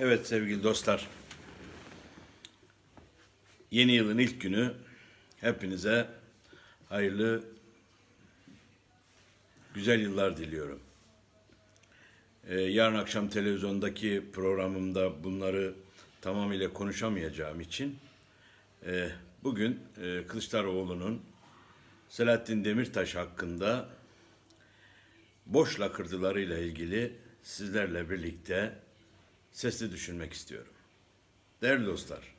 Evet sevgili dostlar. Yeni yılın ilk günü hepinize hayırlı güzel yıllar diliyorum. Ee, yarın akşam televizyondaki programımda bunları tamamıyla konuşamayacağım için e, bugün e, Kılıçdaroğlu'nun Selahattin Demirtaş hakkında boş lakırdılarıyla ilgili sizlerle birlikte sesli düşünmek istiyorum. Değerli dostlar,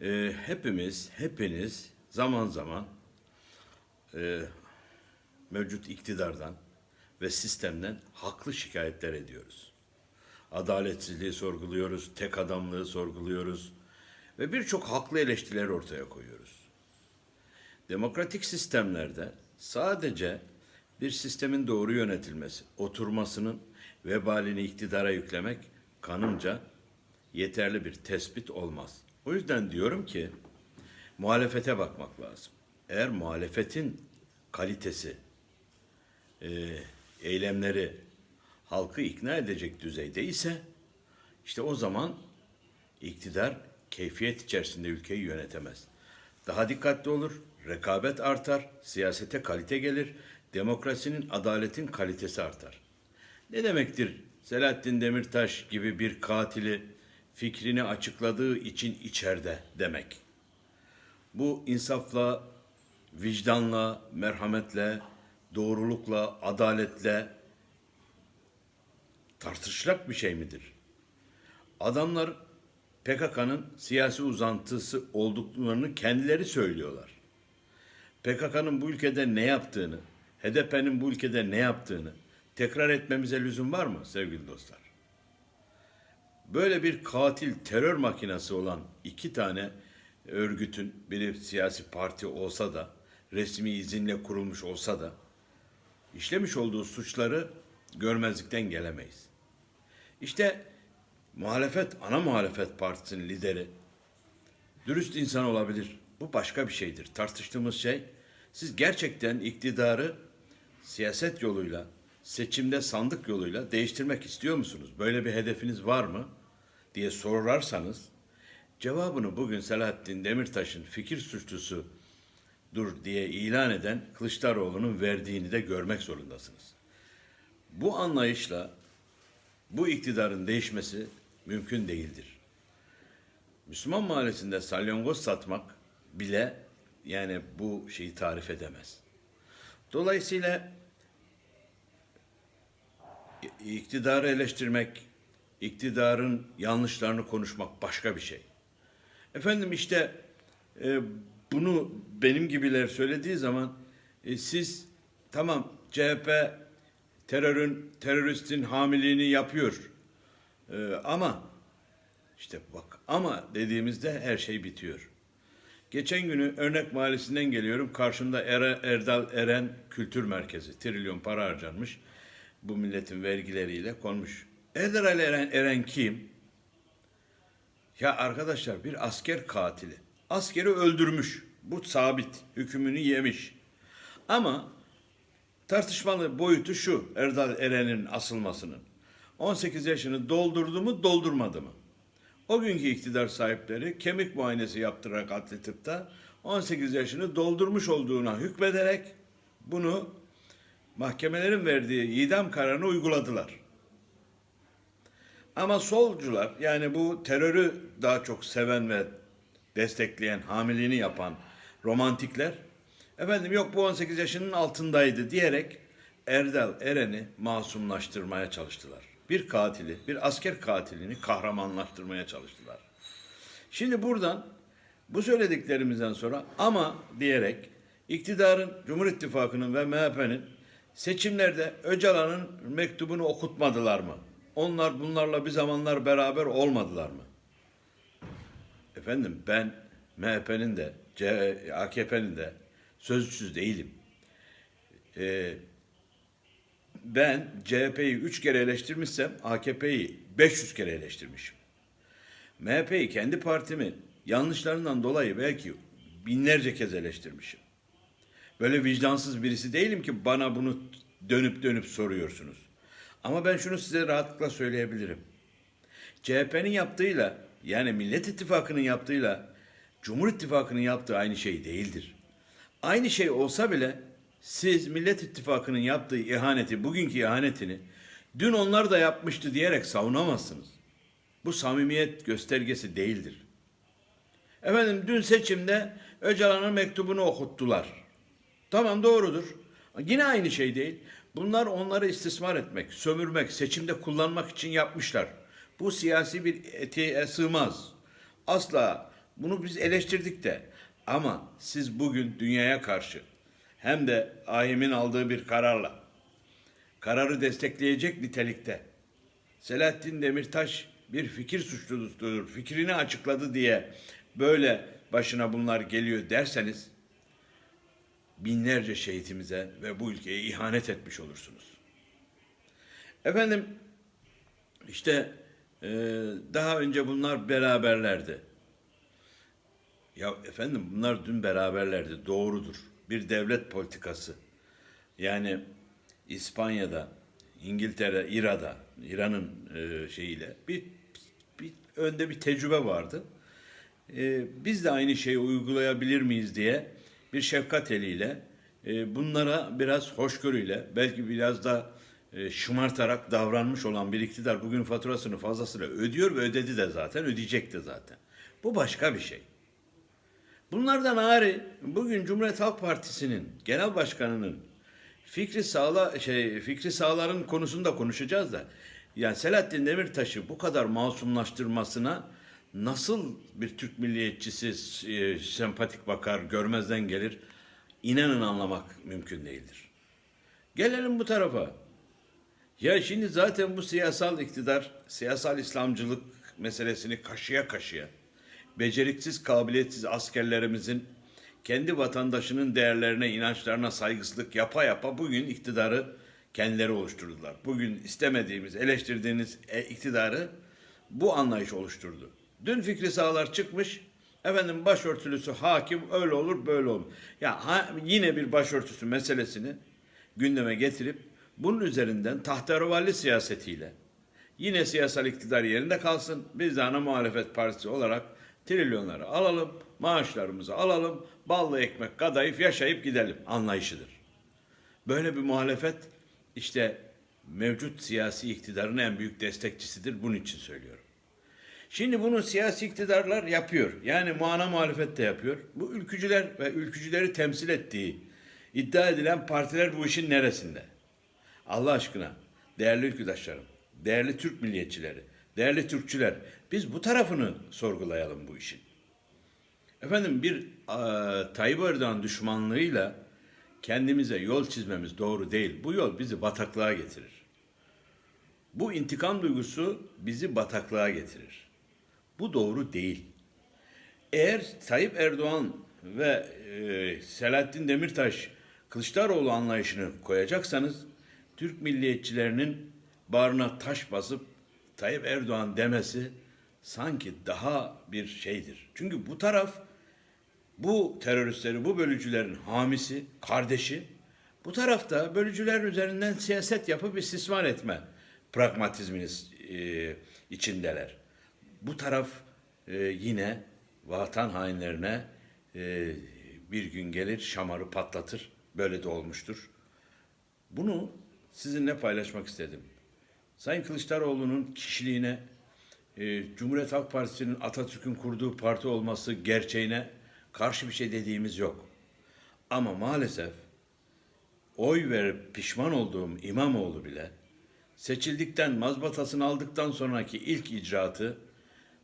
e, hepimiz, hepiniz zaman zaman e, mevcut iktidardan ve sistemden haklı şikayetler ediyoruz. Adaletsizliği sorguluyoruz, tek adamlığı sorguluyoruz ve birçok haklı eleştiriler ortaya koyuyoruz. Demokratik sistemlerde sadece bir sistemin doğru yönetilmesi, oturmasının vebalini iktidara yüklemek kanımca yeterli bir tespit olmaz. O yüzden diyorum ki muhalefete bakmak lazım. Eğer muhalefetin kalitesi, e, eylemleri halkı ikna edecek düzeyde ise işte o zaman iktidar keyfiyet içerisinde ülkeyi yönetemez. Daha dikkatli olur, rekabet artar, siyasete kalite gelir, demokrasinin, adaletin kalitesi artar. Ne demektir Selahattin Demirtaş gibi bir katili fikrini açıkladığı için içeride demek? Bu insafla, vicdanla, merhametle, doğrulukla, adaletle tartışılacak bir şey midir? Adamlar PKK'nın siyasi uzantısı olduklarını kendileri söylüyorlar. PKK'nın bu ülkede ne yaptığını, HDP'nin bu ülkede ne yaptığını tekrar etmemize lüzum var mı sevgili dostlar? Böyle bir katil terör makinesi olan iki tane örgütün biri siyasi parti olsa da resmi izinle kurulmuş olsa da işlemiş olduğu suçları görmezlikten gelemeyiz. İşte muhalefet, ana muhalefet partisinin lideri dürüst insan olabilir. Bu başka bir şeydir. Tartıştığımız şey siz gerçekten iktidarı siyaset yoluyla, seçimde sandık yoluyla değiştirmek istiyor musunuz? Böyle bir hedefiniz var mı? diye sorarsanız cevabını bugün Selahattin Demirtaş'ın fikir suçlusu dur diye ilan eden Kılıçdaroğlu'nun verdiğini de görmek zorundasınız. Bu anlayışla bu iktidarın değişmesi mümkün değildir. Müslüman mahallesinde salyangoz satmak bile yani bu şeyi tarif edemez. Dolayısıyla iktidarı eleştirmek, iktidarın yanlışlarını konuşmak başka bir şey. Efendim işte e, bunu benim gibiler söylediği zaman e, siz tamam CHP terörün teröristin hamiliğini yapıyor e, ama işte bak ama dediğimizde her şey bitiyor. Geçen günü Örnek Mahallesi'nden geliyorum. Karşımda Er- Erdal Eren Kültür Merkezi. Trilyon para harcanmış. Bu milletin vergileriyle konmuş. Erdal Eren, Eren kim? Ya arkadaşlar bir asker katili. Askeri öldürmüş. Bu sabit. Hükmünü yemiş. Ama tartışmalı boyutu şu Erdal Eren'in asılmasının. 18 yaşını doldurdu mu doldurmadı mı? O günkü iktidar sahipleri kemik muayenesi yaptırarak adli tıpta 18 yaşını doldurmuş olduğuna hükmederek bunu mahkemelerin verdiği idam kararını uyguladılar. Ama solcular yani bu terörü daha çok seven ve destekleyen, hamiliğini yapan romantikler efendim yok bu 18 yaşının altındaydı diyerek Erdal Eren'i masumlaştırmaya çalıştılar. Bir katili, bir asker katilini kahramanlaştırmaya çalıştılar. Şimdi buradan bu söylediklerimizden sonra ama diyerek iktidarın, Cumhur İttifakı'nın ve MHP'nin seçimlerde Öcalan'ın mektubunu okutmadılar mı? Onlar bunlarla bir zamanlar beraber olmadılar mı? Efendim ben MHP'nin de AKP'nin de sözcüsü değilim. Ee, ben CHP'yi üç kere eleştirmişsem AKP'yi 500 kere eleştirmişim. MHP'yi kendi partimi yanlışlarından dolayı belki binlerce kez eleştirmişim. Böyle vicdansız birisi değilim ki bana bunu dönüp dönüp soruyorsunuz. Ama ben şunu size rahatlıkla söyleyebilirim. CHP'nin yaptığıyla yani Millet İttifakı'nın yaptığıyla Cumhur İttifakı'nın yaptığı aynı şey değildir. Aynı şey olsa bile siz Millet İttifakı'nın yaptığı ihaneti, bugünkü ihanetini dün onlar da yapmıştı diyerek savunamazsınız. Bu samimiyet göstergesi değildir. Efendim dün seçimde Öcalan'ın mektubunu okuttular. Tamam doğrudur. Yine aynı şey değil. Bunlar onları istismar etmek, sömürmek, seçimde kullanmak için yapmışlar. Bu siyasi bir etiğe sığmaz. Asla bunu biz eleştirdik de. Ama siz bugün dünyaya karşı hem de AYM'in aldığı bir kararla kararı destekleyecek nitelikte Selahattin Demirtaş bir fikir suçlusudur, fikrini açıkladı diye böyle başına bunlar geliyor derseniz binlerce şehitimize ve bu ülkeye ihanet etmiş olursunuz. Efendim işte e, daha önce bunlar beraberlerdi. Ya efendim bunlar dün beraberlerdi. Doğrudur. Bir devlet politikası. Yani İspanya'da, İngiltere, İra'da, İran'ın e, şeyiyle bir, bir önde bir tecrübe vardı. E, biz de aynı şeyi uygulayabilir miyiz diye bir şefkat eliyle e, bunlara biraz hoşgörüyle belki biraz da e, şımartarak davranmış olan bir iktidar bugün faturasını fazlasıyla ödüyor ve ödedi de zaten ödeyecek de zaten. Bu başka bir şey. Bunlardan ağrı bugün Cumhuriyet Halk Partisi'nin genel başkanının Fikri Sağla şey Fikri Sağlar'ın konusunda konuşacağız da yani Selahattin Demirtaş'ı bu kadar masumlaştırmasına nasıl bir Türk milliyetçisi e, sempatik bakar, görmezden gelir inanın anlamak mümkün değildir. Gelelim bu tarafa. Ya şimdi zaten bu siyasal iktidar, siyasal İslamcılık meselesini kaşıya kaşıya beceriksiz, kabiliyetsiz askerlerimizin kendi vatandaşının değerlerine, inançlarına saygısızlık yapa yapa bugün iktidarı kendileri oluşturdular. Bugün istemediğimiz, eleştirdiğiniz e, iktidarı bu anlayış oluşturdu. Dün Fikri Sağlar çıkmış, efendim başörtülüsü hakim öyle olur böyle olur. Ya ha, yine bir başörtüsü meselesini gündeme getirip bunun üzerinden tahterevalli siyasetiyle yine siyasal iktidar yerinde kalsın. Biz de ana muhalefet partisi olarak trilyonları alalım, maaşlarımızı alalım, ballı ekmek kadayıf yaşayıp gidelim anlayışıdır. Böyle bir muhalefet işte mevcut siyasi iktidarın en büyük destekçisidir. Bunun için söylüyorum. Şimdi bunu siyasi iktidarlar yapıyor. Yani muana muhalefet de yapıyor. Bu ülkücüler ve ülkücüleri temsil ettiği iddia edilen partiler bu işin neresinde? Allah aşkına değerli ülküdaşlarım, değerli Türk milliyetçileri, değerli Türkçüler biz bu tarafını sorgulayalım bu işin. Efendim bir e, Tayyip Erdoğan düşmanlığıyla kendimize yol çizmemiz doğru değil. Bu yol bizi bataklığa getirir. Bu intikam duygusu bizi bataklığa getirir. Bu doğru değil. Eğer Tayyip Erdoğan ve e, Selahattin Demirtaş Kılıçdaroğlu anlayışını koyacaksanız Türk milliyetçilerinin bağrına taş basıp Tayyip Erdoğan demesi sanki daha bir şeydir. Çünkü bu taraf bu teröristleri, bu bölücülerin hamisi, kardeşi. Bu tarafta bölücülerin üzerinden siyaset yapıp istismar etme pragmatizminiz e, içindeler. Bu taraf e, yine vatan hainlerine e, bir gün gelir şamarı patlatır. Böyle de olmuştur. Bunu sizinle paylaşmak istedim. Sayın Kılıçdaroğlu'nun kişiliğine, e, Cumhuriyet Halk Partisi'nin Atatürk'ün kurduğu parti olması gerçeğine karşı bir şey dediğimiz yok. Ama maalesef oy verip pişman olduğum İmamoğlu bile seçildikten mazbatasını aldıktan sonraki ilk icraatı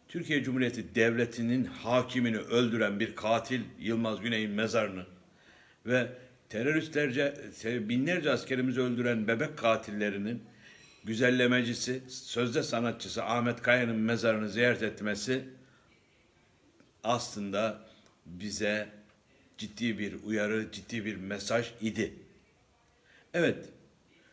Türkiye Cumhuriyeti Devleti'nin hakimini öldüren bir katil Yılmaz Güney'in mezarını ve teröristlerce binlerce askerimizi öldüren bebek katillerinin güzellemecisi, sözde sanatçısı Ahmet Kaya'nın mezarını ziyaret etmesi aslında bize ciddi bir uyarı, ciddi bir mesaj idi. Evet,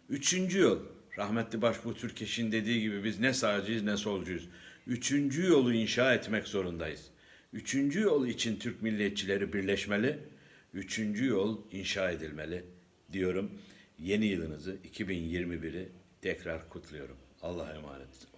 üçüncü yol, rahmetli Başbuğ Türkeş'in dediği gibi biz ne sağcıyız ne solcuyuz. Üçüncü yolu inşa etmek zorundayız. Üçüncü yol için Türk milliyetçileri birleşmeli, üçüncü yol inşa edilmeli diyorum. Yeni yılınızı 2021'i tekrar kutluyorum. Allah'a emanet.